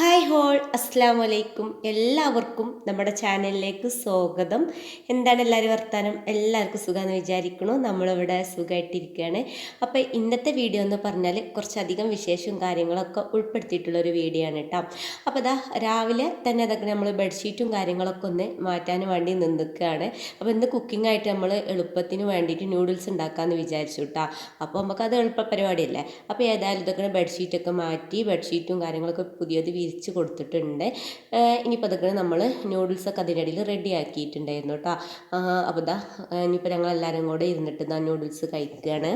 Hi whole അസ്സാം വലൈക്കും എല്ലാവർക്കും നമ്മുടെ ചാനലിലേക്ക് സ്വാഗതം. എന്താണ് എല്ലാവരും വർത്താനം? എല്ലാവർക്കും സുഖമെന്ന് വിചാരിക്കണു നമ്മളിവിടെ സുഖമായിട്ടിരിക്കുകയാണ് അപ്പോൾ ഇന്നത്തെ വീഡിയോ എന്ന് പറഞ്ഞാൽ കുറച്ചധികം വിശേഷവും കാര്യങ്ങളൊക്കെ ഉൾപ്പെടുത്തിയിട്ടുള്ള ഒരു വീഡിയോ ആണ് കേട്ടോ അപ്പോൾ അതാ രാവിലെ തന്നെ അതൊക്കെ നമ്മൾ ബെഡ്ഷീറ്റും കാര്യങ്ങളൊക്കെ ഒന്ന് മാറ്റാൻ വേണ്ടി നിന്നിക്കുകയാണ് അപ്പോൾ ഇന്ന് കുക്കിംഗ് ആയിട്ട് നമ്മൾ എളുപ്പത്തിന് വേണ്ടിയിട്ട് നൂഡിൽസ് ഉണ്ടാക്കാമെന്ന് വിചാരിച്ചു കേട്ടോ അപ്പോൾ നമുക്കത് എളുപ്പ പരിപാടിയല്ലേ? അപ്പോൾ ഏതായാലും ഇതൊക്കെ ബെഡ്ഷീറ്റൊക്കെ മാറ്റി ബെഡ്ഷീറ്റും കാര്യങ്ങളൊക്കെ പുതിയത് വിരിച്ച് കൊടുത്തിട്ടുണ്ട്. ഇനിയിപ്പോൾ അതൊക്കെ നമ്മൾ നൂഡിൽസൊക്കെ അതിന്റെ ഇടയിൽ റെഡി ആക്കിയിട്ടുണ്ടായിരുന്നു കേട്ടോ അപ്പോൾ ഇതാ ഇനിയിപ്പോൾ ഞങ്ങൾ എല്ലാവരും കൂടെ ഇരുന്നിട്ട് ഇതാ നൂഡിൽസ് കഴിക്കുകയാണ്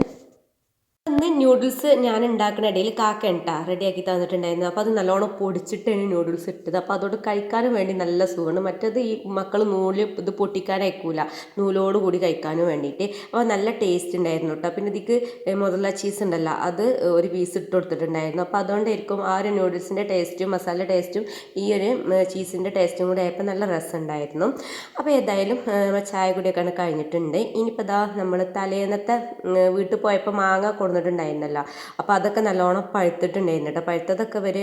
ഇന്ന് ന്യൂഡിൽസ് ഞാൻ ഉണ്ടാക്കുന്ന ഇടയിൽ കാക്ക ഉണ്ടാ റെഡിയാക്കി തന്നിട്ടുണ്ടായിരുന്നു. അപ്പോൾ അത് നല്ലോണം പൊടിച്ചിട്ടാണ് ന്യൂഡിൽസ് ഇട്ടത്. അപ്പോൾ അതോട് കഴിക്കാനും വേണ്ടി നല്ല സുഖമാണ്. മറ്റത് ഈ മക്കൾ നൂൽ ഇത് പൊട്ടിക്കാനയക്കൂല. നൂലോട് കൂടി കഴിക്കാനും വേണ്ടിയിട്ട് അപ്പോൾ നല്ല ടേസ്റ്റ് ഉണ്ടായിരുന്നു കേട്ടോ പിന്നെ ഇതിക്ക് മുതല ചീസ് ഉണ്ടല്ലോ അത് ഒരു പീസ് ഇട്ട് കൊടുത്തിട്ടുണ്ടായിരുന്നു. അപ്പോൾ അതുകൊണ്ടായിരിക്കും ആ ഒരു ന്യൂഡിൽസിന്റെ ടേസ്റ്റും മസാല ടേസ്റ്റും ഈ ഒരു ചീസിന്റെ ടേസ്റ്റും കൂടി ആയപ്പോൾ നല്ല രസമുണ്ടായിരുന്നു അപ്പോൾ ഏതായാലും ചായ കൂടിയൊക്കെയാണ് കഴിഞ്ഞിട്ടുണ്ട്. ഇനിയിപ്പോൾ ഇതാ നമ്മൾ തലേന്നത്തെ വീട്ടിൽ പോയപ്പോൾ മാങ്ങ കൊടുത്തിട്ടുണ്ടായിരുന്നല്ലോ അപ്പോൾ അതൊക്കെ നല്ലോണം പഴുത്തിട്ടുണ്ടായിരുന്നു കേട്ടോ. പഴുത്തതൊക്കെ ഇവർ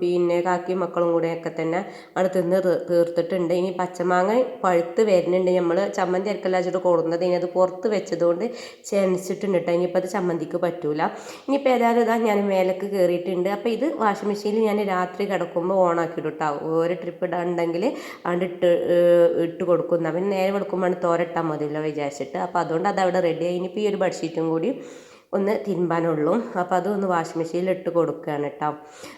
പിന്നെ കാക്കി മക്കളും കൂടെ ഒക്കെ തന്നെ അവിടെ തിന്ന് തീർത്തിട്ടുണ്ട്. ഇനി പച്ചമാങ്ങ പഴുത്ത് വരുന്നുണ്ട്. നമ്മൾ ചമ്മന്തി അരക്കല്ല വെച്ചിട്ട് കൊടുക്കുന്നത് ഇനി അത് പുറത്ത് വെച്ചതുകൊണ്ട് ചെനച്ചിട്ടുണ്ട് കേട്ടോ. ഇനിയിപ്പോൾ അത് ചമ്മന്തിക്ക് പറ്റൂല. ഇനിയിപ്പോൾ ഏതായാലും ഇതാ ഞാൻ മേലേക്ക് കയറിയിട്ടുണ്ട് അപ്പോൾ ഇത് വാഷിംഗ് മെഷീനിൽ ഞാൻ രാത്രി കിടക്കുമ്പോൾ ഓണാക്കിയിടും കേട്ടോ. ഒരു ട്രിപ്പ് ഇടാണ്ടെങ്കിൽ അവിടെ ഇട്ട് ഇട്ട് കൊടുക്കുന്ന പിന്നെ നേരെ കൊടുക്കുമ്പോൾ തോരട്ടാൽ മതിയല്ലോ വിചാരിച്ചിട്ട്. അപ്പോൾ അതുകൊണ്ട് അത് അവിടെ റെഡിയായി ഇനിയിപ്പോൾ ഈ ഒരു ബെഡ്ഷീറ്റും കൂടി ഒന്ന് തിരുമ്പാനുള്ളൂ. അപ്പോൾ അതൊന്ന് വാഷിംഗ് മെഷീനിൽ ഇട്ട് കൊടുക്കുകയാണ് കേട്ടോ.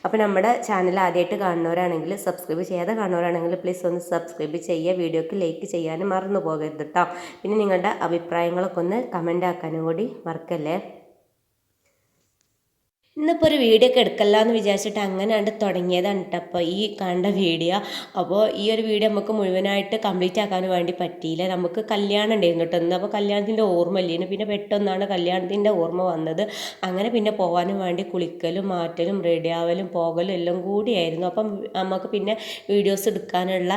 അപ്പോൾ നമ്മുടെ ചാനൽ ആദ്യമായിട്ട് കാണുന്നവരാണെങ്കിൽ സബ്സ്ക്രൈബ് ചെയ്യാതെ കാണുന്നവരാണെങ്കിൽ പ്ലീസ് ഒന്ന് സബ്സ്ക്രൈബ് ചെയ്യുക. വീഡിയോക്ക് ലൈക്ക് ചെയ്യാനും മറന്നു പോകരുത് കേട്ടോ. പിന്നെ നിങ്ങളുടെ അഭിപ്രായങ്ങളൊക്കെ ഒന്ന് കമന്റ് ആക്കാനും കൂടി മറക്കല്ലേ? ഇന്നിപ്പോൾ ഒരു വീഡിയോ ഒക്കെ എടുക്കല്ല എന്ന് വിചാരിച്ചിട്ട് അങ്ങനെ കണ്ട് തുടങ്ങിയതാണ് കേട്ടോ അപ്പോൾ ഈ കണ്ട വീഡിയോ അപ്പോൾ ഈ ഒരു വീഡിയോ നമുക്ക് മുഴുവനായിട്ട് കംപ്ലീറ്റ് ആക്കാൻ വേണ്ടി പറ്റിയില്ല. നമുക്ക് കല്യാണം ഉണ്ടായിരുന്നു കേട്ടോ അപ്പോൾ കല്യാണത്തിന്റെ ഓർമ്മ ഇല്ലേനു പിന്നെ പെട്ടെന്നാണ് കല്യാണത്തിന്റെ ഓർമ്മ വന്നത്. അങ്ങനെ പിന്നെ പോകാനും വേണ്ടി കുളിക്കലും മാറ്റലും റെഡിയാവലും പോകലും എല്ലാം കൂടിയായിരുന്നു അപ്പം നമുക്ക് പിന്നെ വീഡിയോസ് എടുക്കാനുള്ള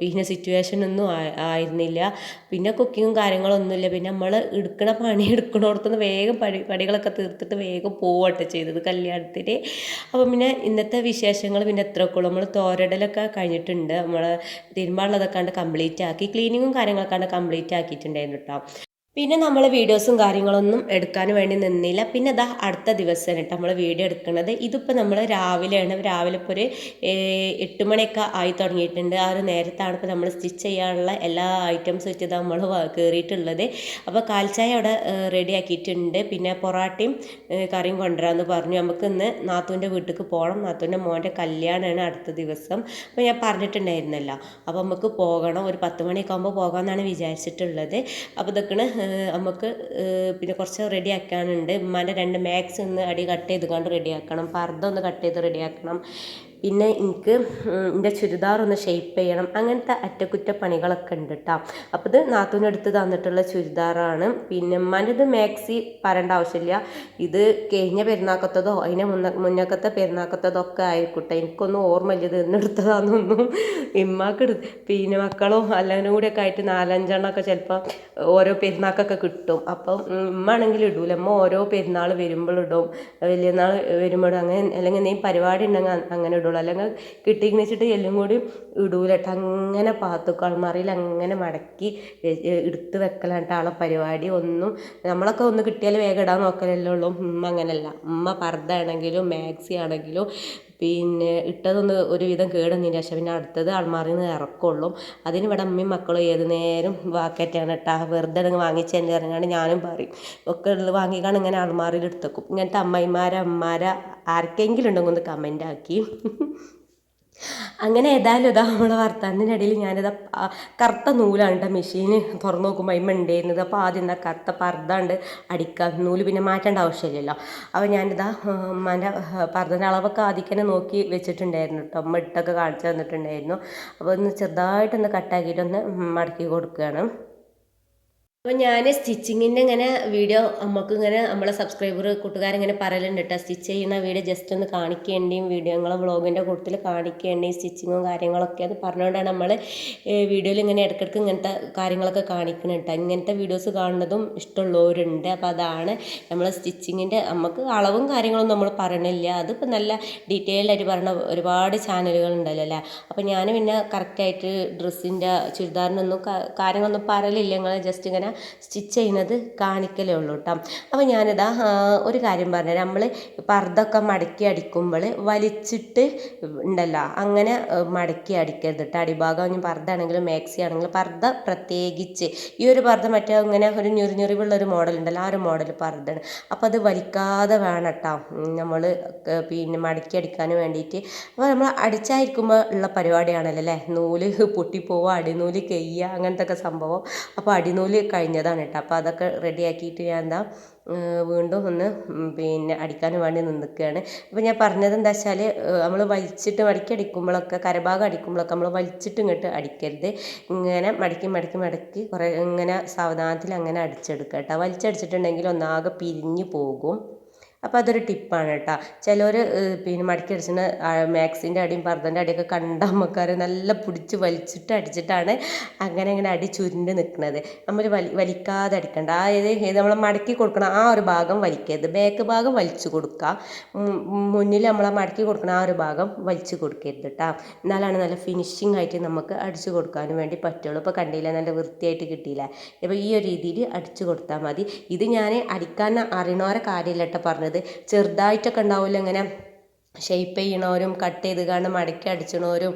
പിന്നെ സിറ്റുവേഷൻ ഒന്നും ആയിരുന്നില്ല. പിന്നെ കുക്കിങ്ങും കാര്യങ്ങളൊന്നുമില്ല. പിന്നെ നമ്മൾ എടുക്കണ പണി എടുക്കണോടത്തുനിന്ന് വേഗം പടി പടികളൊക്കെ തീർത്തിട്ട് വേഗം പോവട്ടെ കേട്ടോ ചെയ്തത് കല്യാണത്തിന്. അപ്പം പിന്നെ ഇന്നത്തെ വിശേഷങ്ങൾ പിന്നെ എത്രക്കുള്ളൂ. നമ്മൾ തോരടലൊക്കെ കഴിഞ്ഞിട്ടുണ്ട്. നമ്മൾ തിരുമ്പാനുള്ളതൊക്കെ കംപ്ലീറ്റ് ആക്കി ക്ലീനിങ്ങും കാര്യങ്ങളൊക്കെ കണ്ട് കംപ്ലീറ്റ് ആക്കിയിട്ടുണ്ടായിരുന്നു കേട്ടോ പിന്നെ നമ്മൾ വീഡിയോസും കാര്യങ്ങളൊന്നും എടുക്കാൻ വേണ്ടി നിന്നില്ല. പിന്നെ അതാ അടുത്ത ദിവസം കേട്ടോ നമ്മൾ വീഡിയോ എടുക്കുന്നത് ഇതിപ്പോൾ നമ്മൾ രാവിലെയാണ്. രാവിലെ ഇപ്പോൾ ഒരു എട്ട് മണിയൊക്കെ ആയി തുടങ്ങിയിട്ടുണ്ട്. ആ ഒരു നേരത്താണ് ഇപ്പോൾ നമ്മൾ സ്റ്റിച്ച് ചെയ്യാനുള്ള എല്ലാ ഐറ്റംസ് വെച്ച് നമ്മൾ കയറിയിട്ടുള്ളത് അപ്പോൾ കാൽച്ചായ അവിടെ റെഡി ആക്കിയിട്ടുണ്ട്. പിന്നെ പൊറാട്ടയും കറിയും കൊണ്ടുവരാമെന്ന് പറഞ്ഞു. നമുക്ക് ഇന്ന് നാത്തൂന്റെ വീട്ടിലേക്ക് പോകണം നാത്തൂന്റെ മോന്റെ കല്യാണമാണ് അടുത്ത ദിവസം. അപ്പോൾ ഞാൻ പറഞ്ഞിട്ടുണ്ടായിരുന്നല്ലോ. അപ്പോൾ നമുക്ക് പോകണം. ഒരു പത്ത് മണിയൊക്കെ ആകുമ്പോൾ പോകാമെന്നാണ് വിചാരിച്ചിട്ടുള്ളത്. അപ്പോൾ ഇതൊക്കെ നമുക്ക് പിന്നെ കുറച്ച് റെഡി ആക്കാനുണ്ട്. ഉമ്മാന്റെ രണ്ട് മാക്സ് ഒന്ന് അടി കട്ട് ചെയ്ത് കൊണ്ട് റെഡി ആക്കണം. പർദ്ദ ഒന്ന് കട്ട് ചെയ്ത് റെഡി ആക്കണം. പിന്നെ എനിക്ക് എന്റെ ചുരിദാർ ഒന്ന് ഷേപ്പ് ചെയ്യണം. അങ്ങനത്തെ അറ്റകുറ്റ പണികളൊക്കെ ഉണ്ട് കേട്ടോ അപ്പോൾ ഇത് നാത്തൂനെടുത്ത് തന്നിട്ടുള്ള ചുരിദാറാണ്. പിന്നെ ഉമ്മാന്റെത് മാക്സി പറയേണ്ട ആവശ്യമില്ല. ഇത് കഴിഞ്ഞ പെരുന്നാക്കത്തതോ അതിനെ മുന്ന മുന്നക്കത്തെ പെരുന്നാക്കത്തതോ ഒക്കെ ആയിക്കോട്ടെ. എനിക്കൊന്നും ഓർമ്മയില്ല ഇത് എന്നെടുത്തതാണെന്നൊന്നും ഇമ്മാക്ക് പിന്നെ മക്കളോ എല്ലാവരും കൂടിയൊക്കെ ആയിട്ട് നാലഞ്ചെണ്ണമൊക്കെ ചിലപ്പോൾ ഓരോ പെരുന്നാക്കൊക്കെ കിട്ടും. അപ്പം ഉമ്മ ആണെങ്കിൽ ഇടൂല. അമ്മ ഓരോ പെരുന്നാൾ വരുമ്പോഴിടും വലിയ നാൾ വരുമ്പോഴും അങ്ങനെ അല്ലെങ്കിൽ എന്തെങ്കിലും പരിപാടി ഉണ്ടെങ്കിൽ അങ്ങനെ ഇടും. ഇടുള്ളൂ. അല്ലെങ്കിൽ കിട്ടിയെന്ന് വെച്ചിട്ട് എല്ലാം കൂടി ഇടൂലട്ടോ അങ്ങനെ പാത്തുക്കും അൾമാറിയിൽ അങ്ങനെ മടക്കി എടുത്ത് വെക്കലായിട്ട് ആളെ പരിപാടി. ഒന്നും നമ്മളൊക്കെ ഒന്ന് കിട്ടിയാൽ വേഗം ഇടാൻ നോക്കലല്ലേ ഉള്ളൂ. ഉമ്മ അങ്ങനെയല്ല ഉമ്മ പർദ്ദ ആണെങ്കിലും മാക്സി ആണെങ്കിലും പിന്നെ ഇട്ടതൊന്ന് ഒരുവിധം കേടുന്നതിന് ശേഷം പിന്നെ അടുത്തത് അൾമാറിയിൽ നിന്ന് ഇറക്കുള്ളൂ. അതിന് ഇവിടെ അമ്മയും മക്കളും ഏത് നേരം വാക്കറ്റാണ് കേട്ടോ വെറുതെ അങ്ങ് വാങ്ങിച്ചതിന്റെ ഇറങ്ങാണ്ട് ഞാനും പറയും. ഒക്കെ ഉള്ളത് വാങ്ങിക്കാണ് ഇങ്ങനെ അൾമാറിയിൽ എടുത്തേക്കും. ഇങ്ങനത്തെ അമ്മയിമാരെ അമ്മമാരെ ആർക്കെങ്കിലും ഉണ്ടെങ്കിൽ ഒന്ന് കമന്റ് ആക്കി. അങ്ങനെ ഏതായാലും ഇതാ നമ്മളെ വർത്താനത്തിന്റെ ഇടയിൽ ഞാനിതാ കറുത്ത നൂലാണ് മെഷീൻ തുറന്നു നോക്കുമ്പോൾ അതിമ ഉണ്ടായിരുന്നത് അപ്പോൾ ആദ്യം എന്താ കറുത്ത പർദ്ദണ്ട് അടിക്കാം. നൂൽ പിന്നെ മാറ്റേണ്ട ആവശ്യമില്ലല്ലോ. അപ്പോൾ ഞാനിതാ ഉമ്മാന്റെ പർദ്ദന്റെ അളവൊക്കെ ആദ്യം തന്നെ നോക്കി വെച്ചിട്ടുണ്ടായിരുന്നു കേട്ടോ. അമ്മ ഇട്ടൊക്കെ കാണിച്ചു തന്നിട്ടുണ്ടായിരുന്നു. അപ്പോൾ ഒന്ന് ചെറുതായിട്ടൊന്ന് കട്ടാക്കിയിട്ടൊന്ന് മടക്കി കൊടുക്കുകയാണ് അപ്പോൾ ഞാൻ സ്റ്റിച്ചിങ്ങിന്റെ ഇങ്ങനെ വീഡിയോ നമുക്ക് ഇങ്ങനെ നമ്മളെ സബ്സ്ക്രൈബർ കൂട്ടുകാരിങ്ങനെ പറയലുണ്ട് കേട്ടോ സ്റ്റിച്ച് ചെയ്യുന്ന വീഡിയോ ജസ്റ്റ് ഒന്ന് കാണിക്കേണ്ടിയും വീഡിയോ നിങ്ങളെ വ്ളോഗിന്റെ കൂട്ടത്തിൽ കാണിക്കേണ്ടിയും സ്റ്റിച്ചിങ്ങും കാര്യങ്ങളൊക്കെ അത് പറഞ്ഞുകൊണ്ടാണ് നമ്മൾ വീഡിയോയിൽ ഇങ്ങനെ ഇടയ്ക്കിടയ്ക്ക് ഇങ്ങനത്തെ കാര്യങ്ങളൊക്കെ കാണിക്കണം കേട്ടോ ഇങ്ങനത്തെ വീഡിയോസ് കാണുന്നതും ഇഷ്ടമുള്ളവരുണ്ട് അപ്പോൾ അതാണ് നമ്മൾ സ്റ്റിച്ചിങ്ങിന്റെ നമുക്ക് അളവും കാര്യങ്ങളൊന്നും നമ്മൾ പറയണില്ല. അതിപ്പോൾ നല്ല ഡീറ്റെയിൽഡ് ആയിട്ട് പറഞ്ഞ ഒരുപാട് ചാനലുകൾ ഉണ്ടല്ലോ അല്ലേ അപ്പോൾ ഞാൻ പിന്നെ കറക്റ്റായിട്ട് ഡ്രസ്സിന്റെ ചുരിദാറിനൊന്നും കാര്യങ്ങളൊന്നും പറയലില്ല. നിങ്ങൾ ജസ്റ്റ് ഇങ്ങനെ സ്റ്റിച്ച് ചെയ്യുന്നത് കാണിക്കലേ ഉള്ളൂ കേട്ടോ അപ്പോൾ ഞാനിതാ ഒരു കാര്യം പറഞ്ഞു നമ്മൾ പർദ്ദൊക്കെ മടക്കി അടിക്കുമ്പോൾ വലിച്ചിട്ട് ഉണ്ടല്ലോ അങ്ങനെ മടക്കി അടിക്കരുത് കേട്ടോ അടിഭാഗം ഇനി പർദ്ദ ആണെങ്കിലും മാക്സി ആണെങ്കിലും പർദ്ദ പ്രത്യേകിച്ച്. ഈ ഒരു പർദ്ദ മറ്റേ ഇങ്ങനെ ഒരു ഞുറി ഞുറിവുള്ള ഒരു മോഡൽ ഉണ്ടല്ലോ ആ ഒരു മോഡൽ പർദ്ദയാണ്. അപ്പോൾ അത് വലിക്കാതെ വേണം കേട്ടോ നമ്മൾ പിന്നെ മടക്കി അടിക്കാൻ വേണ്ടിയിട്ട് അപ്പോൾ നമ്മൾ അടിച്ചായിരിക്കുമ്പോൾ ഉള്ള പരിപാടിയാണല്ലോ അല്ലേ നൂൽ പൊട്ടിപ്പോവുക അടിനൂൽ കെയ്യുക അങ്ങനത്തെ ഒക്കെ സംഭവം. അപ്പോൾ അടിനൂൽ കഴിഞ്ഞതാണ് കേട്ടോ. അപ്പോൾ അതൊക്കെ റെഡിയാക്കിയിട്ട് ഞാൻ എന്താ വീണ്ടും ഒന്ന് പിന്നെ അടിക്കാൻ വേണ്ടി നിൽക്കുകയാണ് അപ്പോൾ ഞാൻ പറഞ്ഞത് എന്താ വെച്ചാൽ നമ്മൾ വലിച്ചിട്ട് മടക്കി അടിക്കുമ്പോഴൊക്കെ കരഭാഗം അടിക്കുമ്പോഴൊക്കെ നമ്മൾ വലിച്ചിട്ട് ഇങ്ങോട്ട് അടിക്കരുത്. ഇങ്ങനെ മടക്കി മടക്കി മടക്കി കുറേ ഇങ്ങനെ സാവധാനത്തിൽ അങ്ങനെ അടിച്ചെടുക്കുക കേട്ടോ. വലിച്ചടിച്ചിട്ടുണ്ടെങ്കിൽ ഒന്നാകെ പിരിഞ്ഞു പോകും. അപ്പോൾ അതൊരു ടിപ്പാണ് കേട്ടോ. ചിലർ പിന്നെ മടക്കി അടിച്ചിന് മാക്സിന്റെ അടിയും പർദ്ദന്റെ അടിയൊക്കെ കണ്ട അമ്മക്കാർ നല്ല പിടിച്ച് വലിച്ചിട്ട് അടിച്ചിട്ടാണ് അങ്ങനെ അങ്ങനെ അടി ചുരുണ്ട് നിൽക്കുന്നത് നമ്മൾ വലി വലിക്കാതെ അടിക്കണ്ട. അതായത് നമ്മൾ മടക്കി കൊടുക്കണം ആ ഒരു ഭാഗം വലിക്കരുത്. ബാക്ക് ഭാഗം വലിച്ചു കൊടുക്കുക മുന്നിൽ നമ്മൾ മടക്കി കൊടുക്കണം ആ ഒരു ഭാഗം വലിച്ചു കൊടുക്കരുത് കേട്ടോ എന്നാലാണ് നല്ല ഫിനിഷിംഗ് ആയിട്ട് നമുക്ക് അടിച്ചു കൊടുക്കാനും വേണ്ടി പറ്റുള്ളൂ. ഇപ്പോൾ കണ്ടില്ല നല്ല വൃത്തിയായിട്ട് കിട്ടിയില്ല? അപ്പോൾ ഈ ഒരു രീതിയിൽ അടിച്ചു കൊടുത്താൽ മതി. ഇത് ഞാൻ അടിക്കാൻ അറിയണോരെ കാര്യമില്ല കേട്ടോ പറഞ്ഞത്. ചെറുതായിട്ടൊക്കെ ഉണ്ടാവില്ല ഇങ്ങനെ ഷേപ്പ് ചെയ്യണവരും കട്ട് ചെയ്ത് കാണും മടക്കി അടിച്ചണവരും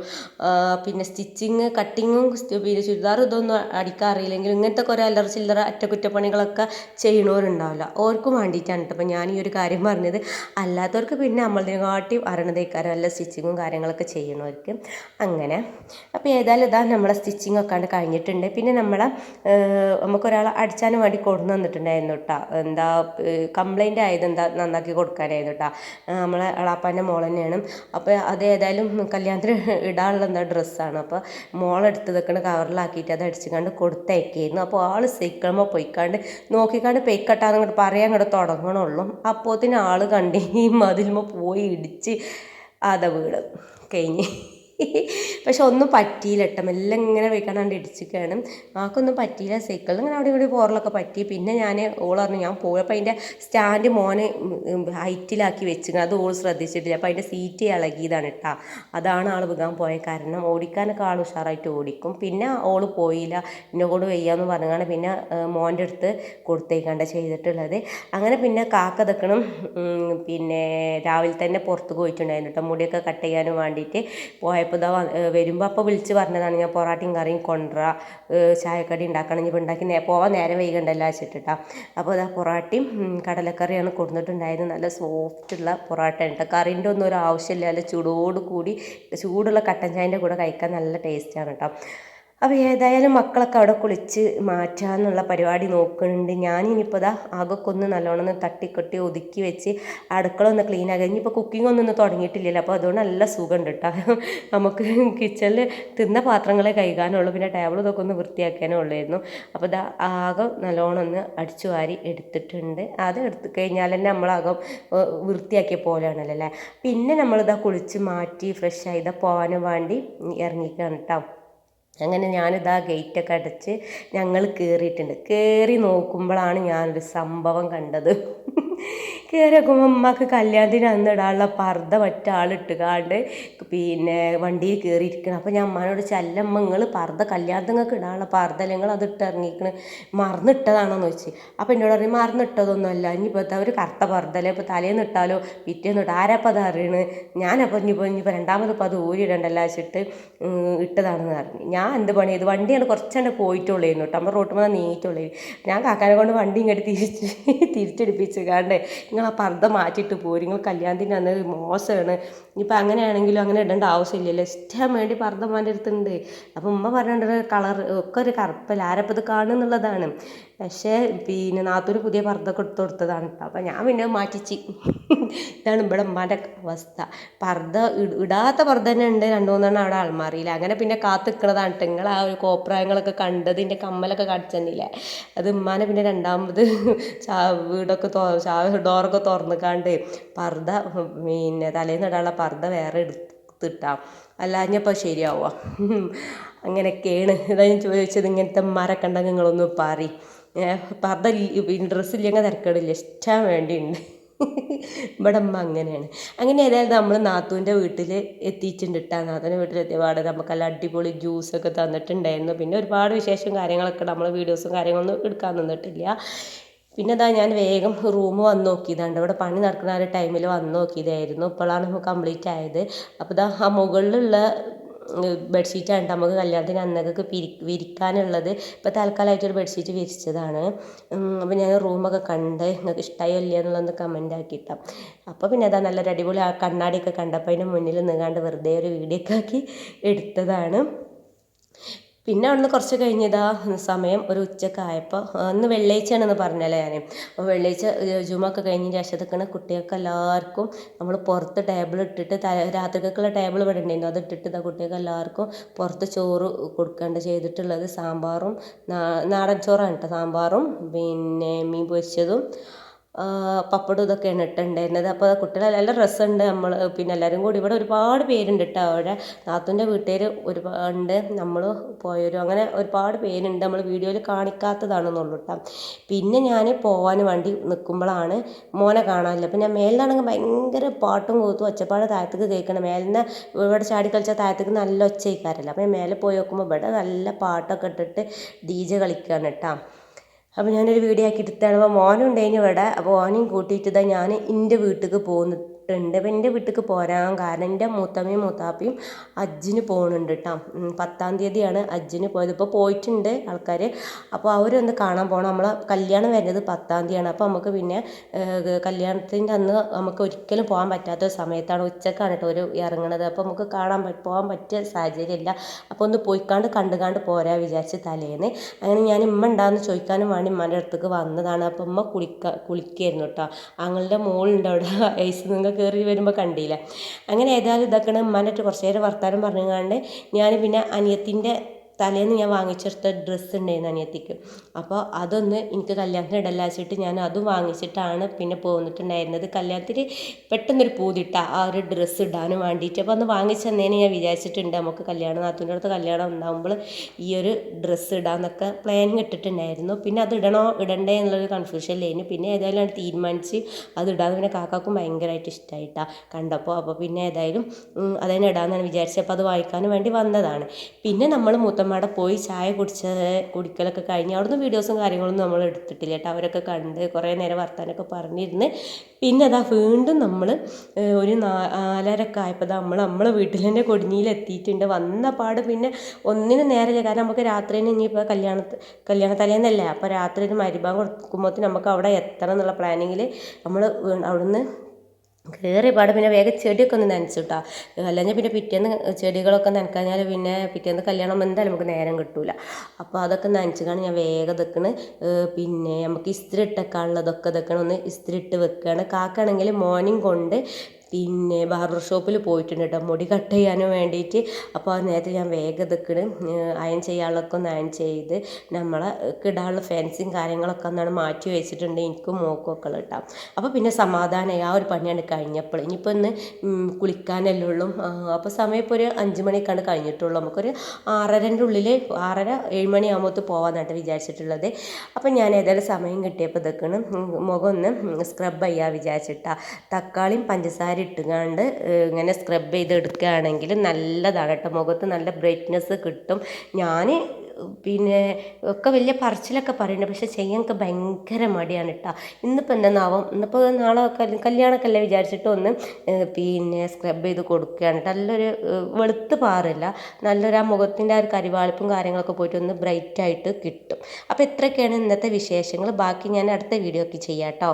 പിന്നെ സ്റ്റിച്ചിങ് കട്ടിങ്ങും പിന്നെ ചുരിദാർ ഇതൊന്നും അടിക്കാൻ അറിയില്ലെങ്കിലും ഇങ്ങനത്തെ കുറേ അല്ലറ ചില്ലറ അറ്റകുറ്റപ്പണികളൊക്കെ ചെയ്യണവരുണ്ടാവില്ല. ഓർക്കും വേണ്ടിയിട്ടാണ് അപ്പോൾ ഞാൻ ഈ ഒരു കാര്യം പറഞ്ഞത്. അല്ലാത്തവർക്ക് പിന്നെ നമ്മളതിനെക്കാട്ടി അറിയണതേക്കാരം നല്ല സ്റ്റിച്ചിങ്ങും കാര്യങ്ങളൊക്കെ ചെയ്യണവർക്ക്. അങ്ങനെ. അപ്പോൾ ഏതായാലും ഇതാ നമ്മളെ സ്റ്റിച്ചിങ് ഒക്കെ കഴിഞ്ഞിട്ടുണ്ട്. പിന്നെ നമ്മളെ നമുക്കൊരാൾ അടിച്ചാനും വേണ്ടി കൊണ്ടു വന്നിട്ടുണ്ടായിരുന്നു കേട്ടോ എന്താ കംപ്ലൈന്റ് ആയത് എന്താ? നന്നാക്കി കൊടുക്കാനായിരുന്നു കേട്ടോ നമ്മളെ എളാപ്പാന്റെ മോൾ തന്നെയാണ് അപ്പോൾ അത് ഏതായാലും കല്യാണത്തിന് ഇടാനുള്ള ഡ്രസ്സാണ്. അപ്പോൾ മോളെടുത്ത് വെക്കണ കവറിലാക്കിയിട്ട് അത് അടിച്ചുകൊണ്ട് കൊടുത്തയക്കായിരുന്നു. അപ്പോൾ ആൾ സൈക്കിളുമ്പോൾ പോയിക്കാണ്ട് നോക്കിക്കാണ്ട് പെയ്ക്കട്ടാന്ന് ഇങ്ങോട്ട് പറയാൻ ഇങ്ങോട്ട് തുടങ്ങണുള്ളൂ. അപ്പോത്തിന് ആൾ കണ്ടി ഈ മതിലുമ്പോൾ പോയി ഇടിച്ച് അത വീട് കഴിഞ്ഞ്. പക്ഷെ ഒന്നും പറ്റിയില്ല കേട്ടോ. മെല്ലെ ഇങ്ങനെ പോയിക്കാണ്ട് ഇടിച്ചിരിക്കുകയാണ് ആക്കൊന്നും പറ്റിയില്ല. സൈക്കിളിൽ ഇങ്ങനെ അവിടെ ഇവിടെ പോറലൊക്കെ പറ്റി. പിന്നെ ഞാൻ ഓൾ പറഞ്ഞു ഞാൻ പോയപ്പോൾ അതിന്റെ സ്റ്റാൻഡ് മോനെ ഹൈറ്റിലാക്കി വെച്ചു അത് ഓൾ ശ്രദ്ധിച്ചിട്ടില്ല. അപ്പോൾ അതിന്റെ സീറ്റ് ഇളകിയതാണ് കേട്ടോ അതാണ് ആൾ വിൽക്കാൻ പോയ. കാരണം ഓടിക്കാനൊക്കെ ആൾ ഉഷാറായിട്ട് ഓടിക്കും. പിന്നെ ഓൾ പോയില്ല. എന്നോട് വയ്യാന്ന് പറഞ്ഞാണ് പിന്നെ മോന്റെ അടുത്ത് കൊടുത്തേക്കാണ്ട ചെയ്തിട്ടുള്ളത്. അങ്ങനെ പിന്നെ കാക്ക തെക്കണം പിന്നെ രാവിലെ തന്നെ പുറത്ത് പോയിട്ടുണ്ടായിരുന്നു കേട്ടോ മുടിയൊക്കെ കട്ട് ചെയ്യാനും വേണ്ടിയിട്ട് പോയപ്പോൾ ഇതാ വരുമ്പോൾ അപ്പോൾ വിളിച്ച് പറഞ്ഞതാണ് ഞാൻ പൊറാട്ടയും കറിയും കൊണ്ടുവരാ ചായക്കടി ഉണ്ടാക്കണം ഇപ്പോൾ ഉണ്ടാക്കി പോവാൻ നേരം വൈകണ്ടല്ലോ വെച്ചിട്ടാ അപ്പോൾ ഇതാ പൊറാട്ടയും കടലക്കറിയാണ് കൊടുത്തിട്ടുണ്ടായത്. നല്ല സോഫ്റ്റുള്ള പൊറാട്ട കേട്ടോ കറിന്റെ ഒന്നും ഒരു ആവശ്യമില്ല. നല്ല ചൂടോട് കൂടി ചൂടുള്ള കട്ടൻ ചായന്റെ കൂടെ കഴിക്കാൻ നല്ല ടേസ്റ്റാണ് കേട്ടോ അപ്പോൾ ഏതായാലും മക്കളൊക്കെ അവിടെ കുളിച്ച് മാറ്റാന്നുള്ള പരിപാടി നോക്കുന്നുണ്ട്. ഞാനിനിയിപ്പോൾ ഇതാ ആകൊക്കെ ഒന്ന് നല്ലോണം ഒന്ന് തട്ടിക്കൊട്ടി ഒതുക്കി വെച്ച് അടുക്കള ഒന്ന് ക്ലീൻ ആക്കി. ഇനിയിപ്പോൾ കുക്കിംഗ് ഒന്നും ഒന്ന് തുടങ്ങിയിട്ടില്ലല്ലോ. അപ്പോൾ അതുകൊണ്ട് നല്ല സുഖമുണ്ട് കേട്ടോ. നമുക്ക് കിച്ചണിൽ തിന്ന പാത്രങ്ങളെ കഴുകാനുള്ളൂ. പിന്നെ ടേബിൾ ഇതൊക്കെ ഒന്ന് വൃത്തിയാക്കാനേ ഉള്ളായിരുന്നു. അപ്പോൾ ഇതാ ആകം നല്ലോണം ഒന്ന് അടിച്ചു വാരി എടുത്തിട്ടുണ്ട്. അത് എടുത്തു കഴിഞ്ഞാൽ തന്നെ നമ്മളാകം വൃത്തിയാക്കിയ പോലെയാണല്ലോ അല്ലേ? പിന്നെ നമ്മളിതാ കുളിച്ച് മാറ്റി ഫ്രഷ് ആയി ഇതാ പോകാനും വേണ്ടി ഇറങ്ങിക്കാണ് കേട്ടോ. അങ്ങനെ ഞാനിതാ ഗേറ്റൊക്കെ അടച്ച് ഞങ്ങൾ കയറിയിട്ടുണ്ട് കയറി നോക്കുമ്പോഴാണ് ഞാനൊരു സംഭവം കണ്ടത്. കയറി അമ്മയ്ക്ക് കല്യാണത്തിന് അന്ന് ഇടാനുള്ള പർദ്ദ മറ്റാളിട്ട് കാണ്ട് പിന്നെ വണ്ടിയിൽ കയറിയിരിക്കണം അപ്പോൾ ഞാൻ അമ്മനോട് ചെല്ലമ്മ നിങ്ങൾ പർദ്ദ കല്യാണത്തിങ്ങൾക്ക് ഇടാനുള്ള പർദ്ദ നിങ്ങൾ അത് ഇട്ട് ഇറങ്ങിക്കണ് മറന്നിട്ടതാണോന്ന് വെച്ച് അപ്പോൾ എന്നോട് പറഞ്ഞു മറന്നിട്ടതൊന്നുമല്ല. ഇനിയിപ്പോൾ ഒരു കറുത്ത പർദ്ദല്ലേ? ഇപ്പോൾ തലേന്ന് ഇട്ടാലോ? പിറ്റേന്ന് ഇട്ട്? ആരാപ്പം അത് അറിയണ്? ഞാനപ്പോൾ ഇനിയിപ്പോൾ ഇനിയിപ്പോൾ രണ്ടാമത് ഇപ്പോൾ അത് ഊരിടണ്ടല്ലോ വെച്ചിട്ട് ഇട്ടതാണെന്ന് പറഞ്ഞു. ഞാൻ എന്ത് പണി ചെയ്ത്? വണ്ടിയാണ് കുറച്ചാണ്ട് പോയിട്ടുള്ളൂ കേട്ടോ. നമ്മൾ റോട്ടിൽ നിന്ന് ഞാൻ കാക്കാനെ കൊണ്ട് വണ്ടി ഇങ്ങോട്ട് തിരിച്ച് തിരിച്ചെടുപ്പിച്ച് കാണ്ട് ആ പർദ്ദ മാറ്റിയിട്ട് പോരും. നിങ്ങൾ കല്യാണത്തിന് അന്ന് മോശമാണ്. ഇനിയിപ്പോൾ അങ്ങനെയാണെങ്കിലും അങ്ങനെ ഇടേണ്ട ആവശ്യമില്ലല്ലോ? ഇഷ്ടം വേണ്ടി പർദ്ദ മാന്റെ അടുത്തുണ്ട് അപ്പോൾ ഉമ്മ പറഞ്ഞിട്ട് കളർ ഒക്കെ ഒരു കറുപ്പല്ല ആരപ്പത് കാണുന്നുള്ളതാണ് പക്ഷേ പിന്നെ നാത്തൊരു പുതിയ പർദ്ദ കൊടുത്തു കൊടുത്തതാണ്. കേട്ടോ അപ്പം ഞാൻ പിന്നെ മാറ്റിച്ച്. ഇതാണ് ഇവിടെ ഉമ്മാന്റെ അവസ്ഥ. പർദ്ദ ഇടാത്ത പർദ്ദ തന്നെ ഉണ്ട്. രണ്ടു മൂന്നെണ്ണം അവിടെ അൾമാറിയില്ല അങ്ങനെ പിന്നെ കാത്ത് നിൽക്കണതാണ് കേട്ടോ നിങ്ങൾ ആ ഒരു കോപ്രായങ്ങളൊക്കെ കണ്ടതിന്റെ കമ്മലൊക്കെ കടിച്ചെന്നില്ലേ അത് ഉമ്മാനെ പിന്നെ രണ്ടാമത് ചാ വീടൊക്കെ ഡോർ ചാ ഡോറൊക്കെ തുറന്നിക്കാണ്ട് പർദ്ദ പിന്നെ തലേന്ന് ഇടാനുള്ള പർദ്ദ വേറെ എടുത്തിട്ടാം. അല്ലാഞ്ഞപ്പോൾ ശരിയാവുക അങ്ങനെയൊക്കെയാണ്. ഇതാ ഞാൻ ചോദിച്ചത് ഇങ്ങനത്തെ മരൊക്കെ ഉണ്ടെങ്കിൽ നിങ്ങളൊന്ന് പാറി പർദ്ദ ഡ്രസ്സില്ലെങ്കിൽ തിരക്കേടില്ല. ഇഷ്ടം വേണ്ടിയുണ്ട്. ഇവിടെ അമ്മ അങ്ങനെയാണ്. അങ്ങനെ ഏതായാലും നമ്മൾ നാത്തൂന്റെ വീട്ടിൽ എത്തിയിട്ടുണ്ട് കേട്ടോ നാത്തൂന്റെ വീട്ടിലെത്തിയ നമുക്ക് നമുക്കെല്ലാം അടിപൊളി ജ്യൂസൊക്കെ തന്നിട്ടുണ്ടായിരുന്നു. പിന്നെ ഒരുപാട് വിശേഷം കാര്യങ്ങളൊക്കെ നമ്മൾ വീഡിയോസും കാര്യങ്ങളൊന്നും എടുക്കാൻ നിന്നിട്ടില്ല. പിന്നെ ദാ ഞാൻ വേഗം റൂം വന്ന് നോക്കിയതാണ് ഇവിടെ പണി നടക്കുന്ന ആ ഒരു ടൈമിൽ വന്ന് നോക്കിയതായിരുന്നു. ഇപ്പോഴാണ് കംപ്ലീറ്റ് ആയത്. അപ്പോൾ ഇതാ ആ മുകളിലുള്ള ബെഡ്ഷീറ്റാണ് നമുക്ക് കല്യാണത്തിന് അന്നൊക്കെ പിരി വിരിക്കാനുള്ളത്. ഇപ്പോൾ തൽക്കാലമായിട്ട് ഒരു ബെഡ്ഷീറ്റ് വിരിച്ചതാണ്. അപ്പോൾ ഞാൻ റൂമൊക്കെ കണ്ട് നിങ്ങൾക്ക് ഇഷ്ടമായോ ഇല്ല എന്നുള്ളതൊന്ന് കമന്റ് ആക്കിയിട്ടാം അപ്പോൾ പിന്നെ അതാ നല്ലൊരു അടിപൊളി ആ കണ്ണാടിയൊക്കെ കണ്ടപ്പോൾ അതിന്റെ മുന്നിൽ നിന്നാണ്ട് വെറുതെ ഒരു വീഡിയോ ഒക്കെ ആക്കി എടുത്തതാണ്. പിന്നെ അവിടുന്ന് കുറച്ച് കഴിഞ്ഞതാ സമയം. ഒരു ഉച്ചക്കായപ്പോൾ അന്ന് വെള്ളിയാഴ്ചയാണെന്ന് പറഞ്ഞല്ലേ ഞാൻ അപ്പോൾ വെള്ളിയാഴ്ച ജുമൊക്കെ കഴിഞ്ഞ അതൊക്കെയാണ് കുട്ടികൾക്ക് എല്ലാവർക്കും നമ്മൾ പുറത്ത് ടേബിൾ ഇട്ടിട്ട് രാത്രിക്കൊക്കെയുള്ള ടേബിൾ ഇവിടെ ഉണ്ടായിരുന്നു അത് ഇട്ടിട്ട് കുട്ടികൾക്ക് എല്ലാവർക്കും പുറത്ത് ചോറ് കൊടുക്കേണ്ട ചെയ്തിട്ടുള്ളത് സാമ്പാറും നാടൻ ചോറാണ് കേട്ടോ സാമ്പാറും പിന്നെ മീൻ പൊരിച്ചതും പപ്പടം ഇതൊക്കെയാണ് ഇട്ടുണ്ടായിരുന്നത്. അപ്പോൾ കുട്ടികൾ നല്ല രസമുണ്ട് നമ്മൾ പിന്നെ എല്ലാവരും കൂടി ഇവിടെ ഒരുപാട് പേരുണ്ട് കേട്ടോ അവിടെ നാത്തൂന്റെ വീട്ടുകാർ ഒരുപാട് നമ്മൾ പോയവരും അങ്ങനെ ഒരുപാട് പേരുണ്ട്. നമ്മൾ വീഡിയോയിൽ കാണിക്കാത്തതാണെന്നുള്ളൂ കേട്ടോ. പിന്നെ ഞാൻ പോകാൻ വേണ്ടി നിൽക്കുമ്പോഴാണ് മോനെ കാണാനില്ല. പിന്നെ ഞാൻ മേലിലാണെങ്കിൽ ഭയങ്കര പാട്ടും കൂത്തും ഒച്ചപ്പാട് താഴത്തേക്ക് കേൾക്കണം. മേലിന്ന് ഇവിടെ ചാടി കളിച്ചാൽ താഴത്തേക്ക് നല്ല ഒച്ച കേൾക്കാറില്ല അപ്പം മേലെ പോയി നോക്കുമ്പോൾ ഇവിടെ നല്ല പാട്ടൊക്കെ ഇട്ടിട്ട് ഡി ജെ കളിക്കുകയാണ് കേട്ടോ. അപ്പോൾ ഞാനൊരു വീഡിയോ ആക്കി എടുത്താണ് അപ്പോൾ ഇവിടെ. അപ്പോൾ ഓനെയും കൂട്ടിയിട്ട് ഇതാ ഞാൻ എന്റെ വീട്ടിലേക്ക് പോകുന്നുണ്ട് ഇപ്പം എന്റെ വീട്ടിലേക്ക് പോരാൻ കാരണം എന്റെ മൂത്തമ്മയും മൂത്താപ്പയും അജ്ജിന് പോകുന്നുണ്ട് കേട്ടോ പത്താം തീയതിയാണ് അജ്ജിന് പോയത്. ഇപ്പോൾ പോയിട്ടുണ്ട് ആൾക്കാർ അപ്പോൾ അവരൊന്ന് കാണാൻ പോകണം നമ്മൾ കല്യാണം വരുന്നത് പത്താം തീയതിയാണ്. അപ്പോൾ നമുക്ക് പിന്നെ കല്യാണത്തിന്റെ അന്ന് നമുക്ക് ഒരിക്കലും പോകാൻ പറ്റാത്ത സമയത്താണ് ഉച്ചക്കാണ് കേട്ടോ ഒരു ഇറങ്ങണത്. അപ്പോൾ നമുക്ക് കാണാൻ പോകാൻ പറ്റിയ സാഹചര്യമില്ല. അപ്പോൾ ഒന്ന് പോയിക്കാണ്ട് കണ്ടുകാണ്ട് പോരാ വിചാരിച്ച് തലേന്ന്. അങ്ങനെ ഞാൻ ഇമ്മ ഉണ്ടാകുന്ന ചോദിക്കാനും വേണ്ടി ഇമ്മന്റെ അടുത്തേക്ക് വന്നതാണ്. അപ്പോൾ ഉമ്മ കുളിക്ക കുളിക്കായിരുന്നു കേട്ടോ അങ്ങളുടെ മോളുണ്ട് അവിടെ. ഐസ് നിങ്ങൾ കയറി വരുമ്പോൾ കണ്ടില്ല. അങ്ങനെ ഏതായാലും ഇതാക്കണം. അടുത്ത് കുറച്ച് നേരം വർത്താനം പറഞ്ഞുകൊണ്ട് ഞാൻ പിന്നെ അനിയത്തിന്റെ തലേന്ന് ഞാൻ വാങ്ങിച്ചെടുത്ത ഡ്രസ്സ് ഉണ്ടായിരുന്നു അനിയത്തിക്ക്. അപ്പോൾ അതൊന്ന് എനിക്ക് കല്യാണത്തിന് ഇടലാച്ചിട്ട് ഞാൻ അതും വാങ്ങിച്ചിട്ടാണ് പിന്നെ പോന്നിട്ടുണ്ടായിരുന്നത്. കല്യാണത്തിന് പെട്ടെന്നൊരു പൂതിട്ട ആ ഒരു ഡ്രസ്സ് ഇടാനും വേണ്ടിയിട്ട്. അപ്പോൾ അന്ന് വാങ്ങിച്ചു തന്നേനെ ഞാൻ വിചാരിച്ചിട്ടുണ്ട് നമുക്ക് കല്യാണം നാത്തൂന്റെ അടുത്ത് കല്യാണം ഉണ്ടാകുമ്പോൾ ഈ ഒരു ഡ്രസ്സ് ഇടാമെന്നൊക്കെ പ്ലാനിങ് ഇട്ടിട്ടുണ്ടായിരുന്നു. പിന്നെ അത് ഇടണോ ഇടണ്ടേ എന്നുള്ളൊരു കൺഫ്യൂഷനിലായിരുന്നു പിന്നെ ഏതായാലും തീരുമാനിച്ച് അത് ഇടാതെ പിന്നെ കാക്കാക്കും ഭയങ്കരമായിട്ട് ഇഷ്ടമായിട്ടാണ് കണ്ടപ്പോൾ. അപ്പോൾ പിന്നെ ഏതായാലും ഉം, അതന്നെ ഇടാമെന്നാണ് വിചാരിച്ചത്. അപ്പോൾ അത് വായിക്കാനും വേണ്ടി വന്നതാണ്. പിന്നെ നമ്മൾ മൂത്തമ്മയുടെ പോയി ചായ കുടിച്ച കുടിക്കലൊക്കെ കഴിഞ്ഞ് അവിടുന്ന് വീഡിയോസും കാര്യങ്ങളൊന്നും നമ്മൾ എടുത്തിട്ടില്ല കേട്ടോ. അവരൊക്കെ കണ്ട് കുറേ നേരം വർത്താനൊക്കെ പറഞ്ഞിരുന്ന്. പിന്നെ അതാ വീണ്ടും നമ്മൾ ഒരു നാലരക്ക ആയപ്പോൾ നമ്മൾ നമ്മളെ വീട്ടിൽ തന്നെ കൊടിഞ്ഞിയിലെത്തിയിട്ടുണ്ട് വന്ന പാട് പിന്നെ ഒന്നിനും നേരമില്ല. കാരണം നമുക്ക് രാത്രി തന്നെ ഇനിയിപ്പോൾ കല്യാണ കല്യാണ തലേന്നല്ലേ അപ്പോൾ രാത്രി ഒരു മരുഭാഗം കൊടുക്കുമ്പോൾ നമുക്ക് അവിടെ എത്തണം എന്നുള്ള പ്ലാനിങ്ങിൽ നമ്മൾ അവിടുന്ന് കയറിയ പാട് പിന്നെ വേഗം ചെടിയൊക്കെ ഒന്ന് നനച്ചു കേട്ടോ അല്ലെങ്കിൽ പിന്നെ പിറ്റേന്ന് ചെടികളൊക്കെ നനക്കാഞ്ഞാൽ പിന്നെ പിറ്റേന്ന് കല്യാണം എന്തായാലും നമുക്ക് നേരം കിട്ടൂല. അപ്പോൾ അതൊക്കെ നനച്ചിട്ടാണ് ഞാൻ വേഗം വെക്കണ് പിന്നെ നമുക്ക് ഇസ്തിരി ഇട്ടൊക്കെയുള്ളതൊക്കെ ഇതൊക്കെ ഒന്ന് ഇസ്തിരി ഇട്ട് വെക്കുകയാണ് കാക്കാണെങ്കിൽ മോർണിംഗ് കൊണ്ട് പിന്നെ ബാർബർ ഷോപ്പിൽ പോയിട്ടുണ്ട് കേട്ടോ മുടി കട്ട് ചെയ്യാനും വേണ്ടിയിട്ട് അപ്പോൾ ആ നേരത്തെ ഞാൻ വേഗം ഇതൊക്കെ അയൺ ചെയ്യാനുള്ളതൊക്കെ ഒന്ന് അയൺ ചെയ്ത് നമ്മളെ ഇടാനുള്ള ഫാൻസിയും കാര്യങ്ങളൊക്കെ ഒന്നാണ് മാറ്റി വെച്ചിട്ടുണ്ട് എനിക്കും മോക്കും ഒക്കെ ഉള്ളത് കേട്ടോ അപ്പോൾ പിന്നെ സമാധാനമായി ആ ഒരു പണിയാണ് കഴിഞ്ഞപ്പോൾ ഇനിയിപ്പോൾ ഒന്ന് കുളിക്കാനല്ലേ ഉള്ളൂ. അപ്പോൾ സമയം ഇപ്പോൾ ഒരു അഞ്ച് മണിക്കാണ് കഴിഞ്ഞിട്ടുള്ളൂ. നമുക്കൊരു ആറരന്റെ ഉള്ളിൽ ആറര ഏഴ് മണിയാകുമ്പോൾ പോകാമെന്നാണ് വിചാരിച്ചിട്ടുള്ളത്. അപ്പോൾ ഞാൻ ഏതായാലും സമയം കിട്ടിയപ്പോൾ ഇതൊക്കെയാണ് മുഖം ഒന്ന് സ്ക്രബ് ചെയ്യാൻ വിചാരിച്ചിട്ടാണ് തക്കാളിയും പഞ്ചസാര ഇട്ടുകൊണ്ട് ഇങ്ങനെ സ്ക്രബ് ചെയ്ത് എടുക്കുകയാണെങ്കിൽ നല്ലതാണ് കേട്ടോ. മുഖത്ത് നല്ല ബ്രൈറ്റ്നെസ് കിട്ടും. ഞാൻ പിന്നെ ഒക്കെ വലിയ പറച്ചിലൊക്കെ പറയുന്നുണ്ട്. പക്ഷെ ചെയ്യാൻ ഭയങ്കര മടിയാണ് കേട്ടോ ഇന്നിപ്പോൾ എന്താണാവും ഇന്നിപ്പോൾ നാളെ കല്യ- കല്യാണമൊക്കെ അല്ലേ വിചാരിച്ചിട്ട് ഒന്ന് പിന്നെ സ്ക്രബ് ചെയ്ത് കൊടുക്കുകയാണ് നല്ലൊരു വെളുത്ത് പാറില്ല. നല്ലൊരു ആ മുഖത്തിന്റെ ആ ഒരു കരിവാളിപ്പും കാര്യങ്ങളൊക്കെ പോയിട്ട് ഒന്ന് ബ്രൈറ്റ് ആയിട്ട് കിട്ടും. അപ്പോൾ ഇത്രയൊക്കെയാണ് ഇന്നത്തെ വിശേഷങ്ങൾ. ബാക്കി ഞാൻ അടുത്ത വീഡിയോ ഒക്കെ ചെയ്യാം കേട്ടോ